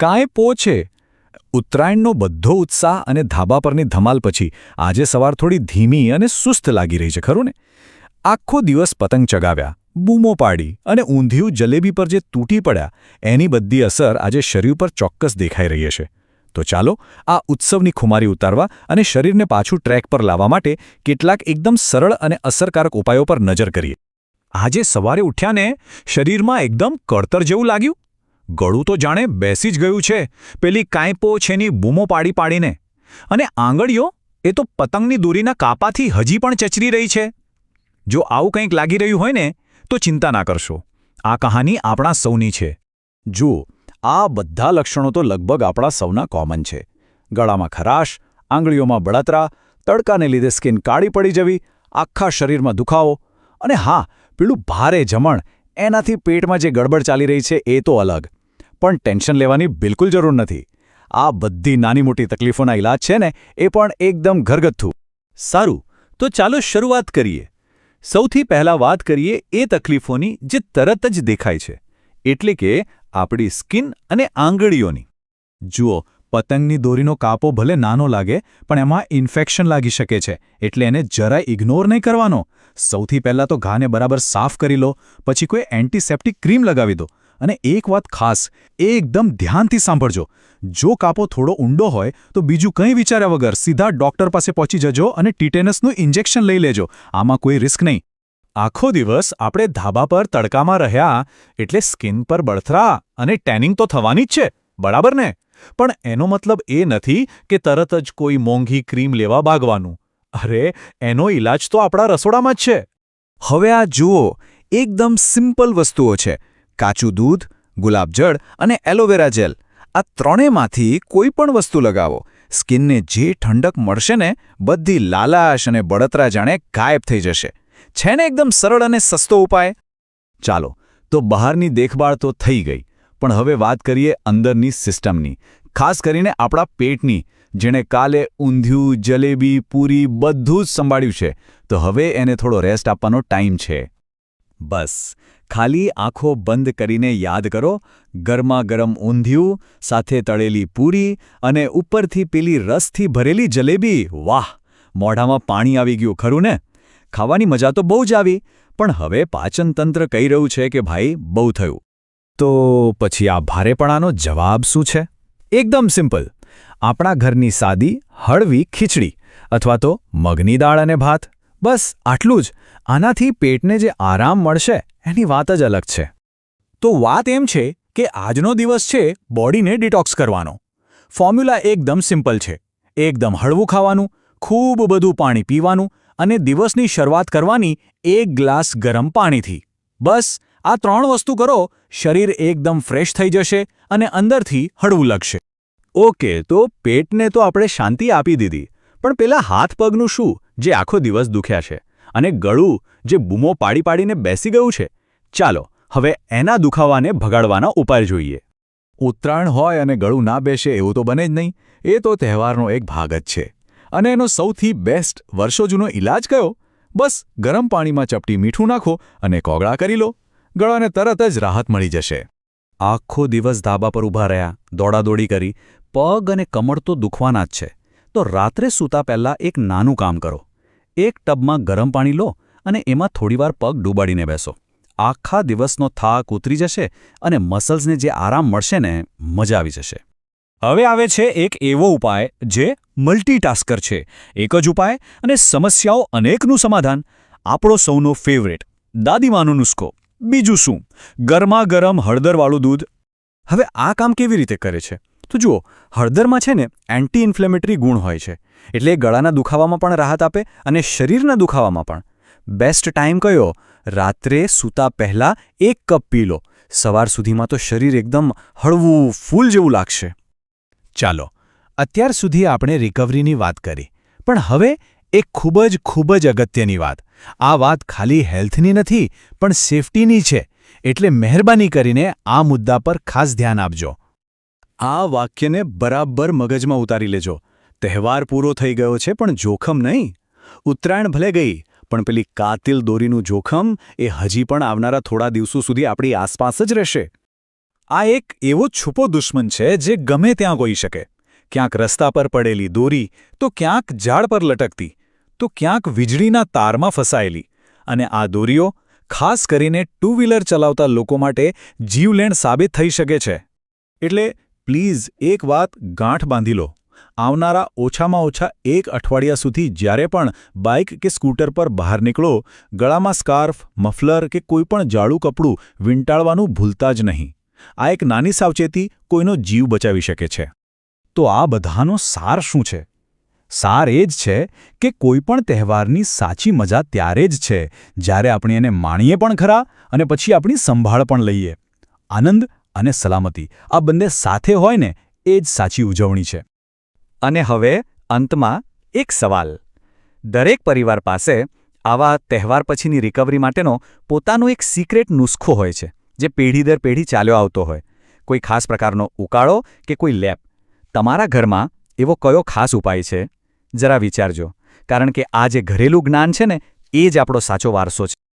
કાંઈ પો છે? ઉત્તરાયણનો બધો ઉત્સાહ અને ધાબા પરની ધમાલ પછી આજે સવાર થોડી ધીમી અને સુસ્ત લાગી રહી છે, ખરું ને? આખો દિવસ પતંગ ચગાવ્યા, બૂમો પાડી અને ઊંધિયું જલેબી પર જે તૂટી પડ્યા, એની બધી અસર આજે શરીર પર ચોક્કસ દેખાઈ રહી છે તો ચાલો, આ ઉત્સવની ખુમારી ઉતારવા અને શરીરને પાછું ટ્રેક પર લાવવા માટે કેટલાક એકદમ સરળ અને અસરકારક ઉપાયો પર નજર કરીએ. આજે સવારે ઉઠ્યાને શરીરમાં એકદમ કળતર જેવું લાગ્યું. ગળું તો જાણે બેસી જ ગયું છે, પેલી કાંઈપો છેની બૂમો પાડી પાડીને. અને આંગળીઓ, એ તો પતંગની દોરીના કાપાથી હજી પણ ચચરી રહી છે. જો આવું કંઈક લાગી રહ્યું હોય ને, તો ચિંતા ના કરશો. આ કહાની આપણા સૌની છે. જુઓ, આ બધા લક્ષણો તો લગભગ આપણા સૌના કોમન છે. ગળામાં ખરાશ, આંગળીઓમાં બળતરા, તડકાને લીધે સ્કિન કાળી પડી જવી, આખા શરીરમાં દુખાવો. અને હા, પેલું ભારે જમણ, એનાથી પેટમાં જે ગડબડ ચાલી રહી છે, એ તો અલગ. પણ ટેન્શન લેવાની બિલકુલ જરૂર નથી. આ બધી નાની મોટી તકલીફોના ઈલાજ છે ને, એ પણ એકદમ ઘરગથ્થુ. સારું, તો ચાલો શરૂઆત કરીએ. સૌથી પહેલાં વાત કરીએ એ તકલીફોની જે તરત જ દેખાય છે. એટલે કે આપણી સ્કિન અને આંગળીઓની. જુઓ, પતંગની દોરીનો કાપો ભલે નાનો લાગે, પણ એમાં ઇન્ફેક્શન લાગી શકે છે, એટલે એને જરાય ઇગ્નોર નહીં કરવાનો. સૌથી પહેલાં તો ઘાને બરાબર સાફ કરી લો, પછી કોઈ એન્ટિસેપ્ટિક ક્રીમ લગાવી દો. અને એક વાત ખાસ, એકદમ ધ્યાનથી સાંભળજો. જો કાપો થોડો ઊંડો હોય, તો બીજું કંઈ વિચાર્યા વગર સીધા ડોક્ટર પાસે પહોંચી જજો અને ટીટેનસનું ઇન્જેક્શન લઈ લેજો. આમાં કોઈ રિસ્ક નહીં. આખો દિવસ આપણે ધાબા પર તડકામાં રહ્યા, એટલે સ્કિન પર બળથરા અને ટેનિંગ તો થવાની જ છે, બરાબર ને? પણ એનો મતલબ એ નથી કે તરત જ કોઈ મોંઘી ક્રીમ લેવા ભાગવાનું અરે, એનો ઈલાજ તો આપણા રસોડામાં જ છે. હવે આ જુઓ, એકદમ સિમ્પલ વસ્તુઓ છે. કાચું દૂધ ગુલાબજળ અને એલોવેરા જેલ. આ ત્રણેયમાંથી કોઈ પણ વસ્તુ લગાવો. સ્કિનને જે ઠંડક મળશે ને, બધી લાલાશ અને બળતરા જાણે ગાયબ થઈ જશે. છે ને એકદમ સરળ અને સસ્તો ઉપાય? ચાલો, તો બહારની દેખભાળ તો થઈ ગઈ, પણ હવે વાત કરીએ અંદરની સિસ્ટમની. ખાસ કરીને આપણા પેટની, જેણે કાલે ઊંધિયું, જલેબી, પૂરી બધું જ સંભાળ્યું છે. તો હવે એને થોડો રેસ્ટ આપવાનો ટાઈમ છે. બસ. ખાલી આંખો બંધ કરીને યાદ કરો ગરમા ગરમ ઊંધિયું, સાથે તળેલી પૂરી અને ઉપરથી પેલી રસથી ભરેલી જલેબી. વાહ! મોઢામાં પાણી આવી ગયું, ખરું ને? ખાવાની મજા તો બહુ જ આવી, પણ હવે પાચનતંત્ર કહી રહ્યું છે કે ભાઈ, બહુ થયું. તો પછી આ ભારેપણાનો જવાબ શું છે? એકદમ સિમ્પલ. આપણા ઘરની સાદી, હળવી ખીચડી, અથવા તો મગની દાળ અને ભાત. બસ, આટલું જ. આનાથી પેટને જે આરામ મળશે, એની વાત જ અલગ છે. તો વાત એમ છે કે આજનો દિવસ છે બોડીને ડિટોક્સ કરવાનો. ફોર્મ્યુલા એકદમ સિમ્પલ છે. એકદમ હળવું ખાવાનું, ખૂબ બધું પાણી પીવાનું અને દિવસની શરૂઆત કરવાની એક ગ્લાસ ગરમ પાણીથી. બસ, આ ત્રણ વસ્તુ કરો, શરીર એકદમ ફ્રેશ થઈ જશે અને અંદરથી હળવું લાગશે. ઓકે, તો પેટને તો આપણે શાંતિ આપી દીધી. પણ પેલા હાથ પગનું શું જે આખો દિવસ દુખ્યા છે? અને ગળું જે બૂમો પાડી પાડીને બેસી ગયું છે? ચાલો હવે એના દુખાવાને ભગાડવાના ઉપાય જોઈએ. ઉત્તરાયણ હોય અને ગળું ના બેસે એવું તો બને જ નહીં. એ તો તહેવારનો એક ભાગ જ છે. અને એનો સૌથી બેસ્ટ વર્ષો જૂનો ઇલાજ કયો? બસ ગરમ પાણીમાં ચપટી મીઠું નાખો અને કોગળા કરી લો. ગળાને તરત જ રાહત મળી જશે. આખો દિવસ ધાબા પર ઊભા રહ્યા દોડાદોડી કરી. પગ અને કમર તો દુખવાના જ છે. તો રાત્રે સૂતા પહેલાં એક નાનું કામ કરો. એક ટબમાં ગરમ પાણી લો અને એમાં થોડીવાર પગ ડૂબાડીને બેસો. આખા દિવસનો થાક ઉતરી જશે અને મસલ્સને જે આરામ મળશે ને, મજા આવી જશે. હવે આવે છે એક એવો ઉપાય જે મલ્ટીટાસ્કર છે. એક જ ઉપાય અને સમસ્યાઓ અનેકનું સમાધાન. આપણો સૌનો ફેવરેટ દાદીમાનો નુસ્ખો. બીજું શું? ગરમા ગરમ હળદરવાળું દૂધ. હવે આ કામ કેવી રીતે કરે છે? તો જુઓ, હળદરમાં છે ને એન્ટી ઇન્ફ્લેમેટરી ગુણ હોય છે. એટલે ગળાના દુખાવામાં પણ રાહત આપે અને શરીરના દુખાવામાં પણ. બેસ્ટ ટાઈમ કયો? રાત્રે સૂતા પહેલાં એક કપ પી લો. સવાર સુધીમાં તો શરીર એકદમ હળવું ફૂલ જેવું લાગશે. ચાલો, અત્યાર સુધી આપણે રિકવરીની વાત કરી. પણ હવે એક ખૂબ જ ખૂબ જ અગત્યની વાત. આ વાત ખાલી હેલ્થની નથી, પણ સેફટીની છે. એટલે મહેરબાની કરીને આ મુદ્દા પર ખાસ ધ્યાન આપજો. આ વાક્યને બરાબર મગજમાં ઉતારી લેજો. તહેવાર પૂરો થઈ ગયો છે, પણ જોખમ નહીં. ઉત્તરાયણ ભલે ગઈ, પણ પેલી કાતિલ દોરીનું જોખમ એ હજી પણ આવનારા થોડા દિવસો સુધી આપણી આસપાસ જ રહેશે. આ એક એવો છુપો દુશ્મન છે જે ગમે ત્યાં ગોઈ શકે. ક્યાંક રસ્તા પર પડેલી દોરી, તો ક્યાંક ઝાડ પર લટકતી, તો ક્યાંક વીજળીના તારમાં ફસાયેલી. અને આ દોરીઓ, ખાસ કરીને ટુ વ્હીલર ચલાવતા લોકો માટે જીવલેણ સાબિત થઈ શકે છે. એટલે પ્લીઝ એક વાત ગાંઠ બાંધી લો. આવનારા ઓછામાં ઓછા એક અઠવાડિયા સુધી જ્યારે પણ બાઇક કે સ્કૂટર પર બહાર નીકળો, ગળામાં સ્કાર્ફ, મફલર કે કોઈપણ જાડું કપડું વીંટાળવાનું ભૂલતા જ નહીં. આ એક નાની સાવચેતી કોઈનો જીવ બચાવી શકે છે. તો આ બધાનો સાર શું છે? સાર એ જ છે કે કોઈપણ તહેવારની સાચી મજા ત્યારે જ છે જ્યારે આપણે એને માણીએ પણ ખરા અને પછી આપણી સંભાળ પણ લઈએ. આનંદ અને સલામતી. આ બંને સાથે હોય ને, એ જ સાચી ઉજવણી છે. અને હવે, અંતમાં, એક સવાલ. દરેક પરિવાર પાસે આવા તહેવાર પછીની રિકવરી માટેનો પોતાનો એક સિક્રેટ નુસ્ખો હોય છે, જે પેઢી દર પેઢી ચાલ્યો આવતો હોય. કોઈ ખાસ પ્રકારનો ઉકાળો કે કોઈ લેપ? તમારા ઘરમાં એવો કયો ખાસ ઉપાય છે? જરા વિચારજો. કારણ કે આ જે ઘરેલું જ્ઞાન છે ને, એ જ આપણો સાચો વારસો છે.